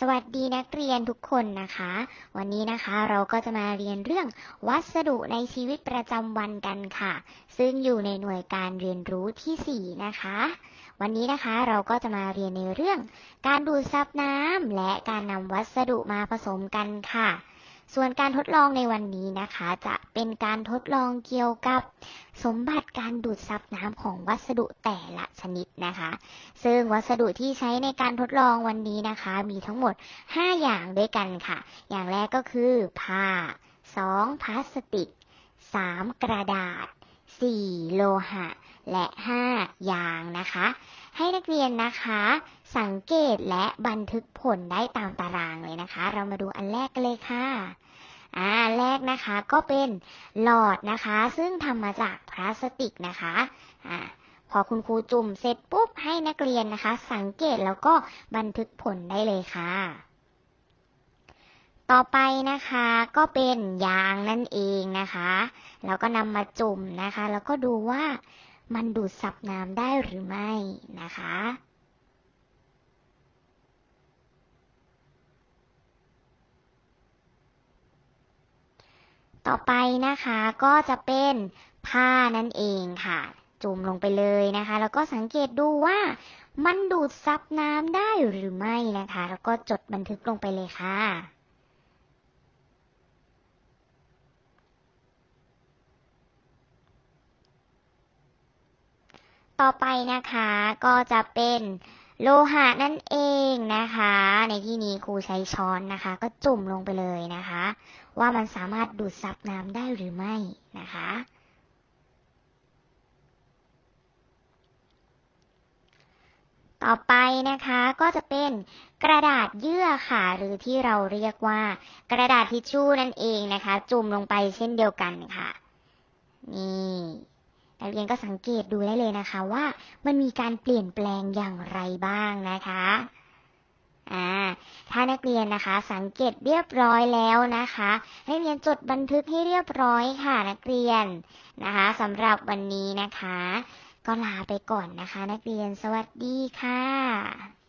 สวัสดีนักเรียนทุกคนนะคะ วันนี้นะคะเราก็จะมาเรียนเรื่องวัสดุในชีวิตประจำวันกันค่ะ ซึ่งอยู่ในหน่วยการเรียนรู้ที่ 4 นะคะ วันนี้นะคะเราก็จะมาเรียนในเรื่อง การดูดซับน้ำและการนำวัสดุมาผสมกันค่ะ ส่วนการทดลองในวันนี้นะคะ จะเป็นการทดลองเกี่ยวกับสมบัติการดูดซับน้ำของวัสดุแต่ละชนิดนะคะ ซึ่งวัสดุที่ใช้ในการทดลองวันนี้นะคะ มีทั้งหมด 5 อย่างด้วยกันค่ะ อย่างแรกก็คือผ้า 2. พลาสติก 3. กระดาษ 4. โลหะ และ 5. ยางนะคะ ให้นักเรียนนะคะ สังเกตและบันทึกผลได้ตามตารางเลยนะคะ เรามาดูอันแรกกันเลยค่ะอ่าอันแรกนะคะก็เป็นหลอดนะคะ ซึ่งทำมาจากพลาสติกนะคะอ่าพอคุณครูจุ่มเสร็จปุ๊บให้นักเรียนนะคะ สังเกตแล้วก็บันทึกผลได้เลยค่ะ ต่อไปนะคะก็เป็นยางนั่นเองนะคะ แล้วก็นำมาจุ่มนะคะ แล้วก็ดูว่า มันดูดซับน้ำได้หรือไม่นะคะ ต่อไปนะคะก็จะเป็นผ้านั่นเองค่ะ จุ่มลงไปเลยนะคะ แล้วก็สังเกตดูว่ามันดูดซับน้ำได้หรือไม่นะคะ แล้วก็จดบันทึกลงไปเลยค่ะ ต่อไปนะคะก็จะเป็นโลหะนั่นเองนะคะ ในที่นี้ครูใช้ช้อนนะคะ ก็จุ่มลงไปเลยนะคะ ว่ามันสามารถดูดซับน้ำได้หรือไม่นะคะ ต่อไปนะคะก็จะเป็นกระดาษเยื่อค่ะ หรือที่เราเรียกว่า กระดาษทิชชู่นั่นเองนะคะ จุ่มลงไปเช่นเดียวกันค่ะ นักเรียนก็สังเกตดูได้เลยนะคะว่ามันมีการเปลี่ยนแปลงอย่างไรบ้างนะคะอ่าถ้านักเรียนนะคะ สังเกตเรียบร้อยแล้วนะคะให้เรียนจดบันทึกให้เรียบร้อยค่ะนักเรียนนะคะสำหรับวันนี้นะคะ ก็ลาไปก่อนนะคะ นักเรียนสวัสดีค่ะ